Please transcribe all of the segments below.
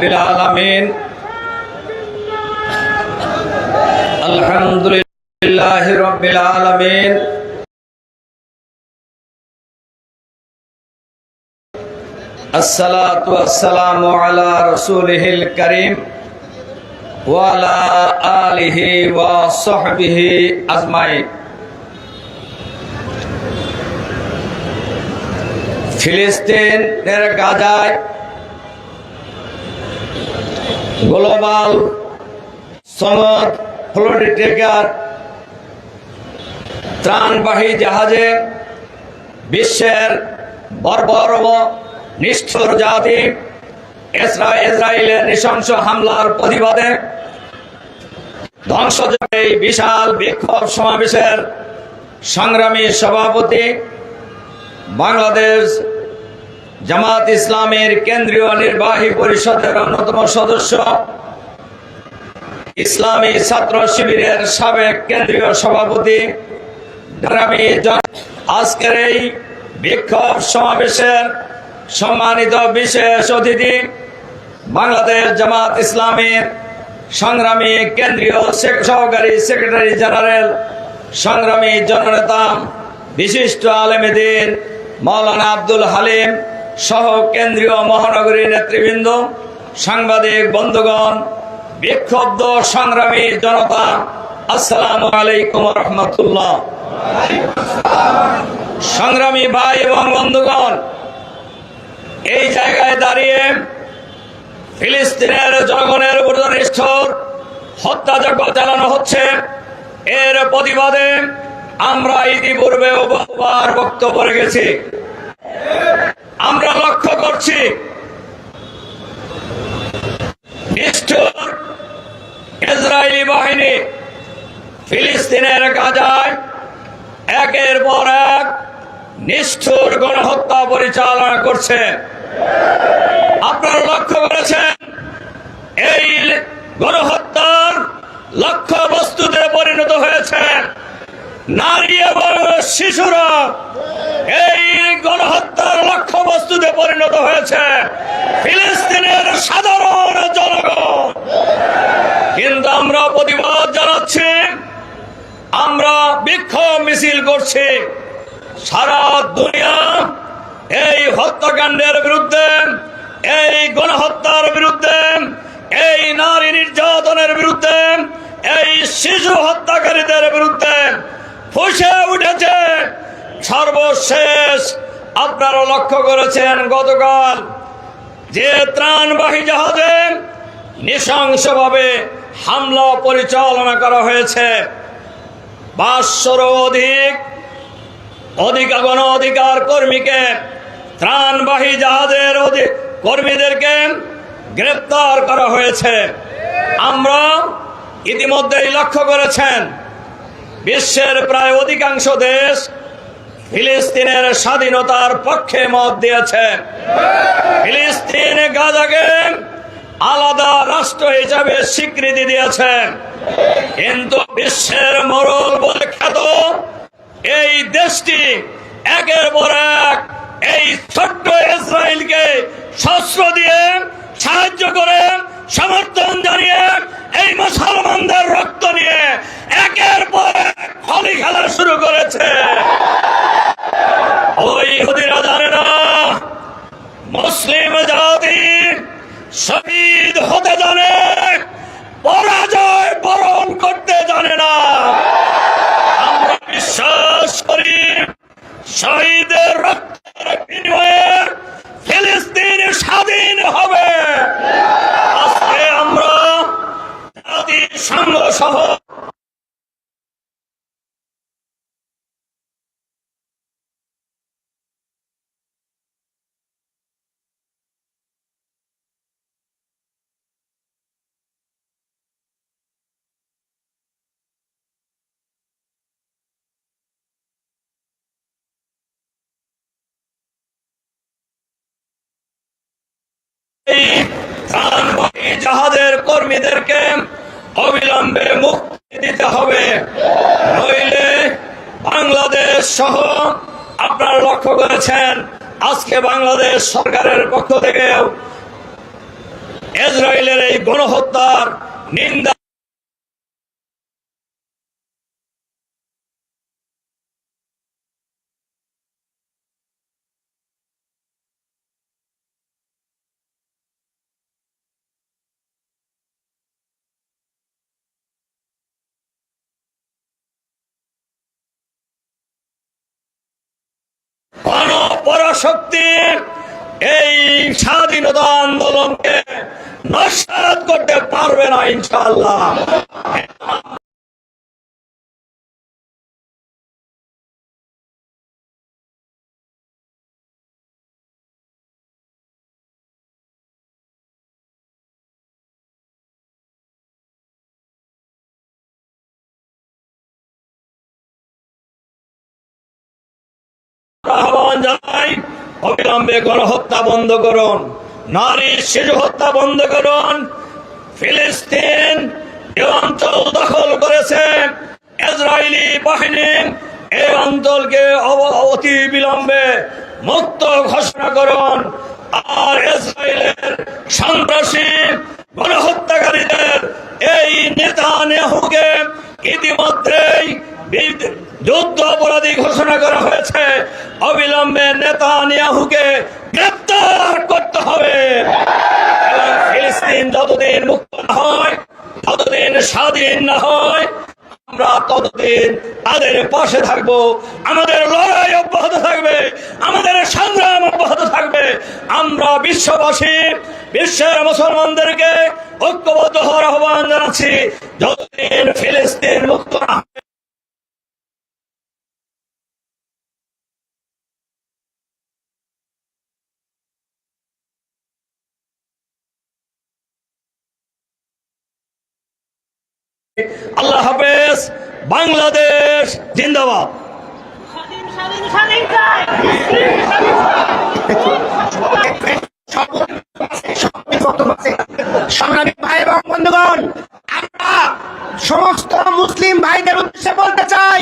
رب العالمين الحمد لله رب العالمين الصلاة والسلام على رسوله الكريم وعلى آله وصحبه أجمعين ফিলিস্তিনের গাজায় গ্লোবাল সমর ফ্লোরিটেকার ত্রাণবাহী জাহাজে বিশ্বের বর্বর নিষ্ঠুর জাতি ইসরায়েলের নৃশংস হামলার প্রতিবাদে ধ্বংসযোগে বিশাল বিক্ষোভ সমাবেশের সংগ্রামী সভাপতি বাংলাদেশ জামাত ইসলামের কেন্দ্রীয় নির্বাহী পরিষদের অন্যতম সদস্য। ইসলামী ছাত্র শিবিরের সাবেক কেন্দ্রীয় সভাপতি। আজকের এই বিক্ষোভ সমাবেশের সম্মানিত বিশেষ অতিথি বাংলাদেশ জামাত ইসলামের সংগ্রামী কেন্দ্রীয় সহকারী সেক্রেটারি জেনারেল, সংগ্রামী জননেতা, বিশিষ্ট আলেমেদিন মৌলানা আব্দুল হালিম সহ কেন্দ্রীয় মহানগরী নেতৃবৃন্দ, সাংবাদিক, বন্ধুগণ, বিক্ষুব্ধ, সংগ্রামী জনতা, আসসালাম আলাইকুম রহমতুল্লাহ। সংগ্রামী ভাই এবং বন্ধুগণ, এই জায়গায় দাঁড়িয়ে ফিলিস্তিনের জনগণের উপর নিষ্ঠুর হত্যাযজ্ঞ চালানো হচ্ছে। এর প্রতিবাদে আমরা ইতিপূর্বে বক্তব্য রেখেছি। আমরা লক্ষ্য করছি, নিষ্ঠুর ইসরায়েলি বাহিনী ফিলিস্তিনের গাজায় একের পর এক নিষ্ঠুর গণহত্যা পরিচালনা করছে। আপনারা লক্ষ্য করেছেন, এই গণহত্যার লক্ষ্য বস্তুতে পরিণত হয়েছে। নারী এবং শিশুরা এই গণহত্যার লক্ষ্য বস্তুতে পরিণত হয়েছে। ফিলিস্তিনের সাধারণ জনগণ। কিন্তু আমরা প্রতিবাদ জানাচ্ছি, আমরা বিক্ষোভ মিছিল করছি। সারা দুনিয়া এই হত্যাকাণ্ডের বিরুদ্ধে, এই গণহত্যার বিরুদ্ধে, এই নারী নির্যাতনের বিরুদ্ধে, এই শিশু হত্যাকারীদের বিরুদ্ধে ফুসে উঠেছে। সর্বশেষ আপনারা লক্ষ্য করেছেন গতকাল যে ত্রাণবাহী জাহাজে নৃশংসভাবে হামলা পরিচালনা করা হয়েছে। পাঁচশোরও অধিক অধিক গণ অধিকার কর্মীকে, ত্রাণবাহী জাহাজের অধি- কর্মীদেরকে গ্রেপ্তার করা হয়েছে। আমরা ইতিমধ্যেই লক্ষ্য করেছেন বিশ্বের প্রায় অধিকাংশ দেশ ফিলিস্তিনের স্বাধীনতার পক্ষে মত দিয়েছে। ফিলিস্তিন গাজাকে আলাদা রাষ্ট্র হিসাবে স্বীকৃতি দিয়েছে। কিন্তু বিশ্বের মরল বলে খ্যাত এই দেশটি একের পর এক এই ছোট্ট ইসরায়েলকে শস্ত্র দিয়ে সাহায্য করে সমর্থন জানিয়ে এই মুসলমানদের রক্ত নিয়ে একের পর এক হলি খেলা শুরু করেছে ওই হুদিরা জানে মুসলিম জাতি শহীদ হতে জানে পরাজয় বরণ করতে জানে না। আমরা বিশ্বাস করি, শহীদের রক্তের বিনিময়ে ফিলিস্তিন স্বাধীন হবে আজকে আমরা জাতিসংঘ সহ এই ত্রাণবাহী জাহাজের কর্মীদেরকে অবিলম্বে মুক্তি দিতে হবে। নইলে বাংলাদেশ সহ আপনারা লক্ষ্য করেছেন, আজকে বাংলাদেশ সরকারের পক্ষ থেকে ইসরায়েলের এই গণহত্যার নিন্দা স্বাধীনতা আন্দোলনকে নস্বাত করতে পারবে না ইনশাআল্লাহ। আহ্বান জানাই অবিলম্বে গণহত্যা বন্ধ করুন। নারী শিশু হত্যা বন্ধ করুন। ফিলিস্তিন এ অঞ্চল দখল করেছে। ইসরায়েলি বাহিনী এই অঞ্চলকে অতি বিলম্বে মুক্ত ঘোষণা করুন। আর ইসরায়েলের সন্ত্রাসী গণহত্যাকারীদের এই নেতা নেহুকে ইতিমধ্যেই যুদ্ধ অপরাধী ঘোষণা করা হয়েছে। অবিলম্বে নেতা নিয়াহুকে গ্রেপ্তার করতে হবে। ফিলিস্তিন যতদিন মুক্ত না হয়, ততদিন স্বাধীন না হয়, আমরা ততদিন তাদের পাশে থাকব। আমাদের লড়াই অব্যাহত থাকবে, আমাদের সংগ্রাম অব্যাহত থাকবে। আমরা বিশ্ববাসী, বিশ্বের মুসলমানদেরকে ঐক্যবদ্ধ হওয়ার আহ্বান জানাচ্ছি। যতদিন ফিলিস্তিন মুক্ত না আল্লাহ হাফেজ বাংলাদেশ জিন্দাবাদ। সংগ্রামী ভাই এবং বন্ধুগণ আমরা সমস্ত মুসলিম ভাইদের উদ্দেশ্যে বলতে চাই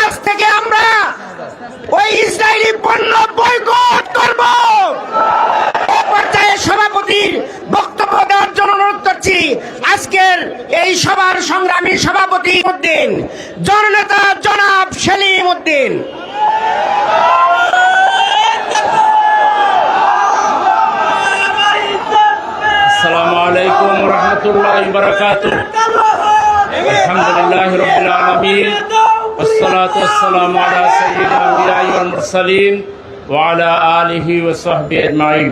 আজ থেকে আমরা ওই ইসরায়েলি পণ্য বয়কট করব। সভাপতির বক্তব্য দেওয়ার জন্য অনুরোধ করছি আজকের এই সভার সংগ্রামী সভাপতি উদ্দিন জননেতা জনাব সেলিম উদ্দিন السلام عليكم ورحمة الله وبركاته الحمد لله رب العالمين والصلاة والسلام على سيد الأنبياء والمرسلين وعلى آله وصحبه أجمعين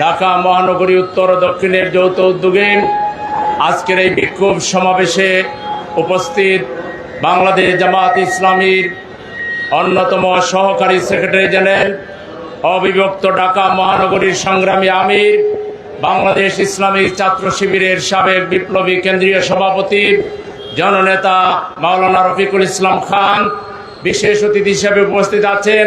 ঢাকা মহানগরী উত্তর দক্ষিণের যৌথ উদ্যোগে আজকের এই বিক্ষোভ সমাবেশে উপস্থিত বাংলাদেশ জামাত ইসলামীর অন্যতম সহকারী সেক্রেটারি জেনারেল, অবিভক্ত ঢাকা মহানগরীর সংগ্রামী আমির, বাংলাদেশ ইসলামিক ছাত্র শিবিরের সাবেক বিপ্লবী কেন্দ্রীয় সভাপতি, জননেতা মাওলানা রফিকুল ইসলাম খান। বিশেষ অতিথি হিসেবে উপস্থিত আছেন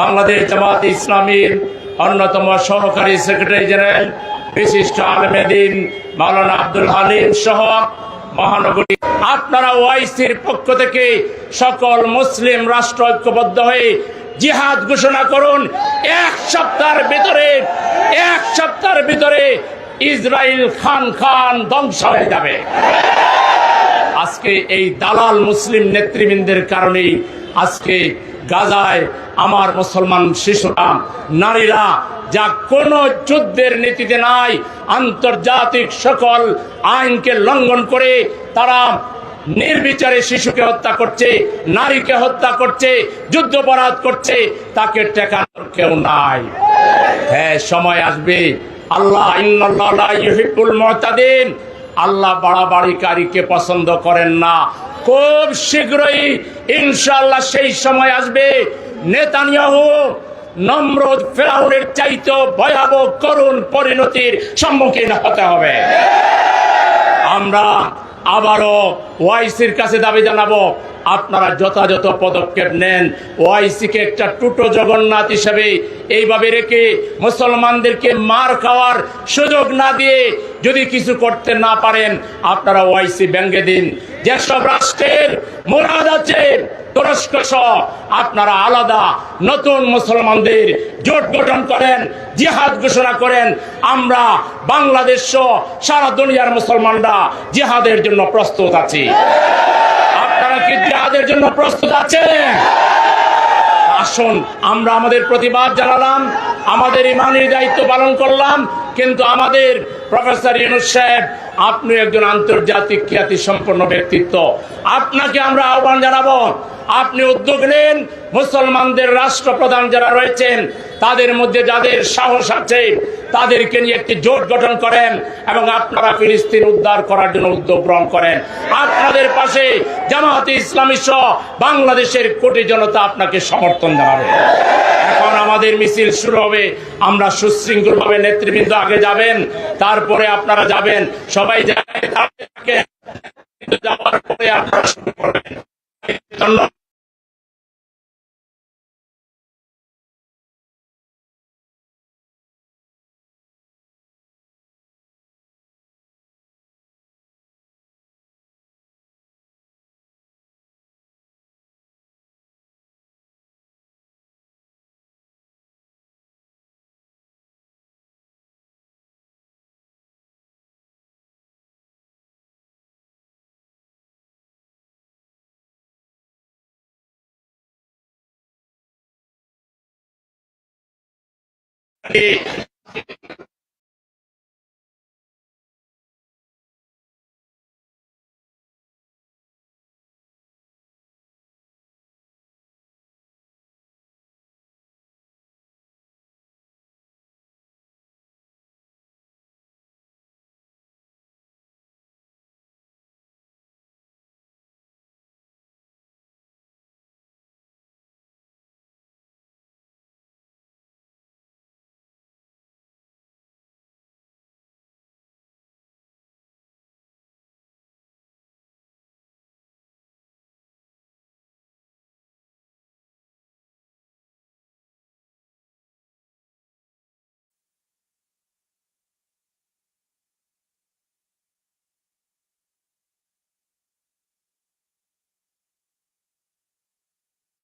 বাংলাদেশ জামাত ইসলামীর অন্যতম সহকারী সেক্রেটারি জেনারেল, বিশিষ্ট আলমেদিন মাওলানা আব্দুল হালিম সহ মহানগরী। আপনারা ওয়াইসির পক্ষ থেকে সকল মুসলিম রাষ্ট্র ঐক্যবদ্ধ হয়ে জিহাদ ঘোষণা করুন। এক সপ্তাহের ভিতরে, এক সপ্তাহের ভিতরে ইসরায়েল খান খান ধ্বংস হয়ে যাবে। আজকে এই দালাল মুসলিম নেতৃবৃন্দের কারণেই আজকে গাজায় আমার মুসলমান শিশুরা, নারীরা, যা কোনো যুদ্ধের নীতিতে নাই, আন্তর্জাতিক সকল আইনকে লঙ্ঘন করে তারা নির্বিচারে শিশুকে হত্যা করছে, নারীকে হত্যা করছে, যুদ্ধপরাধ করছে, তাকে টেকানোর কেউ নাই। হ্যাঁ সময় আসবে। আল্লাহ, ইন্নাল্লাহ লা ইউহিব্বুল মুতাদিন। আল্লাহ বাড়াবাড়িকারীকে পছন্দ করেন না। খুব শীঘ্রই ইনশাল্লাহ সেই সময় আসবে। নেতানিয়াহু নম্রদ ফেরাউনের চাইতে ভয়াবহ করুণ পরিণতির সম্মুখীন হতে হবে। আমরা আবারও ওয়াইসির কাছে দাবি জানাব, আপনারা যথাযথ পদক্ষেপ নেন। ওয়াইসিকে একটা টুটো জগন্নাথ হিসেবে এইভাবে রেখে মুসলমানদেরকে মার খাওয়ার সুযোগ না দিয়ে যদি কিছু করতে না পারেন, আপনারা ওয়াইসি ব্যঙ্গে দিন। যেসব রাষ্ট্রের মোরাদ আছে তুরস্ক সহ আপনারা আলাদা নতুন মুসলমানদের জোট গঠন করেন, জিহাদ ঘোষণা করেন। আমরা বাংলাদেশ সারা দুনিয়ার মুসলমানরা জিহাদের জন্য প্রস্তুত আছি। আপনারা কি জিহাদের জন্য প্রস্তুত আছেন? আসুন, আমরা আমাদের প্রতিবাদ জানালাম, আমাদের ইমানের দায়িত্ব পালন করলাম, কিন্তু আমাদের প্রফেসর ইউনুস সাহেব, আপনি একজন আন্তর্জাতিক খ্যাতি সম্পন্ন ব্যক্তিত্ব। আপনাকে আমরা আহ্বান জানাব, আপনি উদ্যোগ নেন, মুসলমানদের রাষ্ট্রপ্রধান যারা রয়েছেন, তাদের মধ্যে যাদের সাহস আছে, তাদেরকে নিয়ে একটি জোট গঠন করেন এবং আপনারা ফিলিস্তিন উদ্ধার করার জন্য উদ্যোগ গ্রহণ করেন। আপনাদের পাশে জামায়াতে ইসলামী সহ বাংলাদেশের কোটি জনতা আপনাকে সমর্থন জানাবে। এখন আমাদের মিছিল শুরু হবে, আমরা সুশৃঙ্খলভাবে নেতৃবৃন্দ আগে যাবেন তারপরে আপনারা যাবেন। সবাই যাবেন যাওয়ার পরে আপনারা শুরু করবেন। Aí.